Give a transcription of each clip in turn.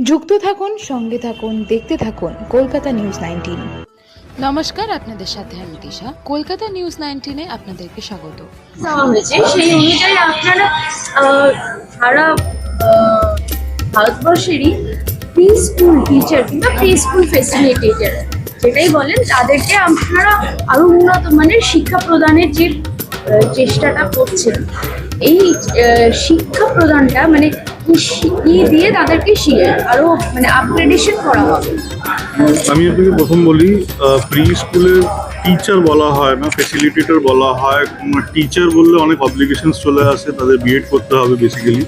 যুক্ত থাকুন সঙ্গে থাকুন দেখতে থাকুন কলকাতা নিউজ নাইনটিন। নমস্কার আপনাদের সাথে আমি দিশা। কলকাতা নিউজ নাইনটিনে আপনাদেরকে স্বাগত। দেওয়া হয়েছে সেই অনুযায়ী আপনারা আহ, সারা আহ, ভারতবর্ষেরই প্রি স্কুল টিচার কিংবা প্রি স্কুল ফেসিলিটেটার যেটাই বলেন তাদেরকে আপনারা আরও উন্নত মানের শিক্ষা প্রদানের যে আহ, চেষ্টাটা করছেন এই আহ, শিক্ষা প্রদানটা মানে দিয়ে তাদেরকে মানে আপগ্রেডেশন করা হবে। আমি আপনাকে প্রথম বলি প্রি স্কুলের টিচার বলা হয় না ফেসিলিটেটর বলা হয় টিচার বললে অনেক অব্লিগেশনস চলে আসে, তাদের বিএড করতে হবে বেসিক্যালি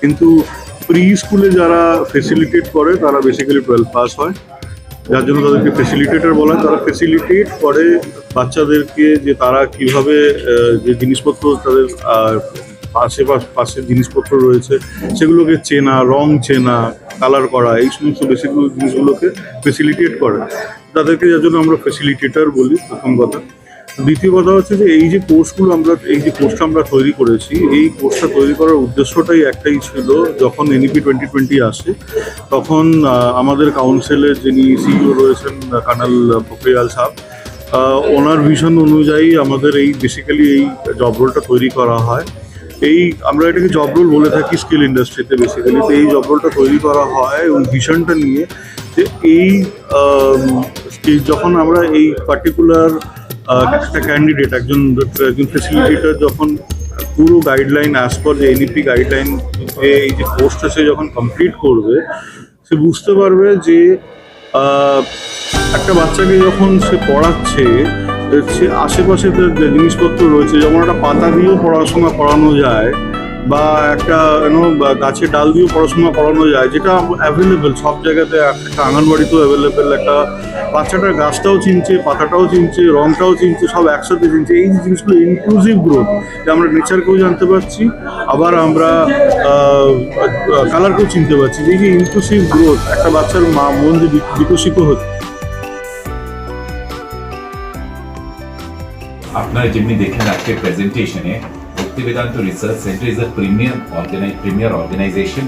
কিন্তু প্রি স্কুলে যারা ফেসিলিটেট করে, তারা বেসিক্যালি টুয়েলভ পাস হয়। যার জন্য তাদেরকে ফেসিলিটেটর বলা হয়। তারা ফেসিলিটেট করে বাচ্চাদেরকে যে তারা কীভাবে যে জিনিসপত্র তাদের আহ, পাশে জিনিসপত্র রয়েছে সেগুলোকে চেনা রং চেনা কালার করা এই সমস্ত বেসিক জিনিসগুলোকে ফেসিলিটেট করে। তাদেরকে যার জন্য আমরা ফেসিলিটেটার বলি প্রথম কথা। দ্বিতীয় কথা হচ্ছে যে এই যে কোর্সগুলো আমরা এই যে কোর্সটা আমরা তৈরি করেছি এই কোর্সটা তৈরি করার উদ্দেশ্যটাই একটাই ছিল যখন এনইপি টোয়েন্টি টোয়েন্টি আসে তখন আমাদের কাউন্সিলের যিনি সিইও রয়েছেন কানাল পোখরিয়াল আহ, ওনার ভিশন অনুযায়ী আমাদের এই বেসিক্যালি এই জব রোলটা তৈরি করা হয়। এই আমরা এটাকে জব রোল বলে থাকি স্কিল ইন্ডাস্ট্রিতে বেসিক্যালি তো এই জব রোলটা তৈরি করা হয় ওই ভিশনটা নিয়ে যে এই যখন আমরা এই পার্টিকুলার একটা ক্যান্ডিডেট একজন একজন ফেসিলিটেটর যখন পুরো গাইডলাইন অ্যাজ পার যে এনইপি গাইডলাইন এই যে কোর্সটা সে যখন কমপ্লিট করবে, সে বুঝতে পারবে যে একটা বাচ্চাকে যখন সে পড়াচ্ছে সে আশেপাশে যে জিনিসপত্র রয়েছে, যেমন একটা পাতা দিয়েও পড়াশোনা করানো যায় বা একটা গাছের ডাল দিয়েও পড়াশোনা করানো যায়, যেটা অ্যাভেলেবেল সব জায়গাতে, একটা আঙ্গনবাড়িতেও অ্যাভেলেবেল একটা বাচ্চাটার গাছটাও চিনছে, পাতাটাও চিনছে, রংটাও চিনছে, সব একসাথে চিনছে। এই জিনিসগুলো ইনক্লুসিভ গ্রোথ যে আমরা নেচারকেও জানতে পারছি, আবার আমরা কালারকেও চিনতে পারছি। এই যে ইনক্লুসিভ গ্রোথ একটা বাচ্চার মা, মন যে বিক- বিকশিত হচ্ছে আপনারা যেমনি দেখেন আজকের প্রেজেন্টেশনে Bhakti Vedanta research centre is a premium organise premier organisation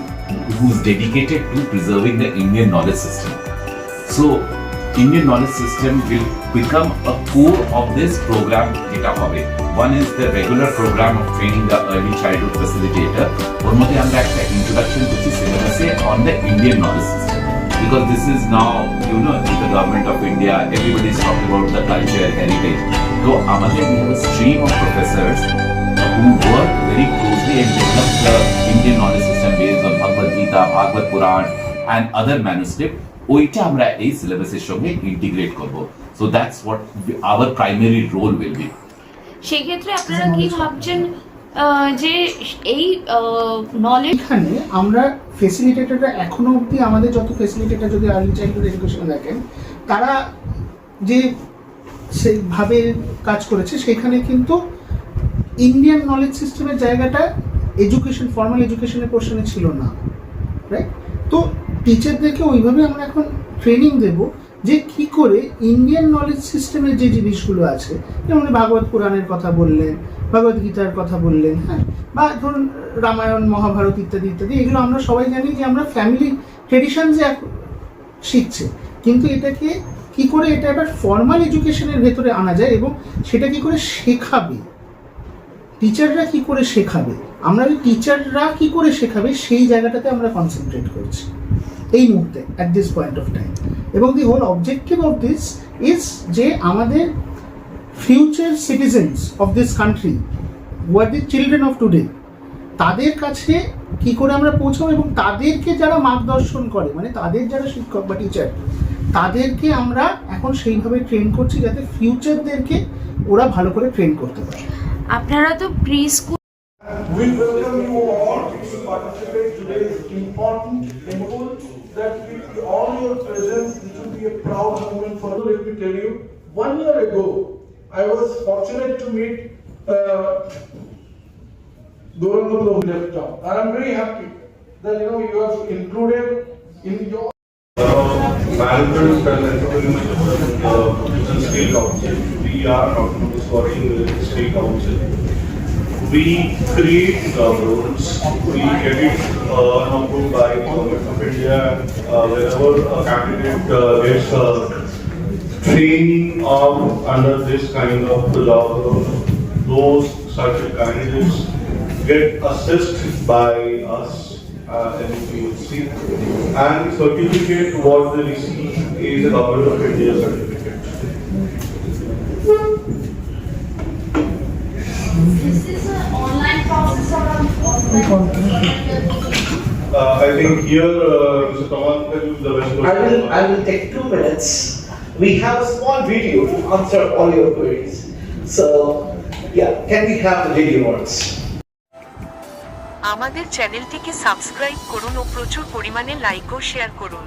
who is dedicated to preserving the Indian knowledge system so Indian knowledge system will become a core of this programme যেটা হবে। One is the regular programme of training the early childhood facilitator or মধ্যে আমরা একটা introduction করছি সিলেবাসে on the Indian knowledge system because this is now, you know, the government of India, everybody is talking about the culture, heritage. So, Amadev, we have a stream of professors who work very closely and develop the Indian knowledge system based on Bhagavad Gita, Bhagavad Puran, and other manuscript. ওইটা আমরা এই সিলেবাসের সঙ্গে integrate করব so that's what our primary role will be সেক্ষেত্রে আপনারা কি ভাবছেন আহ, যে এই নলেজ এখানে আমরা ফেসিলিটেটররা এখনও অবধি আমাদের যত ফেসিলিটেটর যদি আর্লি চাইল্ডহুড এডুকেশন দেখেন, তারা যে সেইভাবে কাজ করেছে সেখানে কিন্তু ইন্ডিয়ান নলেজ সিস্টেমের জায়গাটা এডুকেশন ফর্মাল এডুকেশনের পোর্শনে ছিল না রাইট তো টিচারদেরকে ওইভাবে আমরা এখন ট্রেনিং দেব যে কি করে ইন্ডিয়ান নলেজ সিস্টেমের যে জিনিসগুলো আছে, যেমন ভাগবত পুরাণের কথা বললেন ভগবদ গীতার কথা বললেন হ্যাঁ বা ধরুন রামায়ণ, মহাভারত ইত্যাদি ইত্যাদি, এগুলো আমরা সবাই জানি যে আমরা ফ্যামিলি ট্রেডিশনসে শিখছে। কিন্তু এটাকে কি করে এটা এবার ফর্মাল এডুকেশনের ভেতরে আনা যায় এবং সেটা কি করে শেখাবে? টিচাররা কি করে শেখাবে? আমরা ওই টিচাররা কি করে শেখাবে, সেই জায়গাটাতে আমরা কনসেন্ট্রেট করছি। এই মুহূর্তে at this point of time এবং the whole objective of this is যে আমাদের future citizens of this country are the children of today তাদের কাছে কি করে আমরা পৌঁছাবো এবং তাদেরকে যারা মার্গদর্শন করে মানে তাদের যারা শিক্ষক বা টিচার তাদেরকে আমরা এখন সেইভাবে ট্রেন করছি যাতে ফিউচারদেরকে ওরা ভালো করে ট্রেন করতে পারে। আপনারা তো pre school We welcome you all to participate today's important input that with all your presence, it will be a proud moment for you. Let me tell you, one year ago, I was fortunate to meet uh, Governor of left town. And I'm very happy that you know you have included in your management and employment uh, state council. We are talking about scoring the state council. We create governments, we get it uh, approved by government of India, uh, wherever a candidate uh, gets uh, training of under this kind of law, those such candidates get assessed by us uh, PhD and certificate what they receive is a government of India certificate. I think here, uh, Mr. Kamal can use the best. I will, I will take two minutes. We have a small video to answer all your queries. So, yeah, can we have the video once? আমাদের চ্যানেলটিকে subscribe করুন ও প্রচুর পরিমাণে like ও share করুন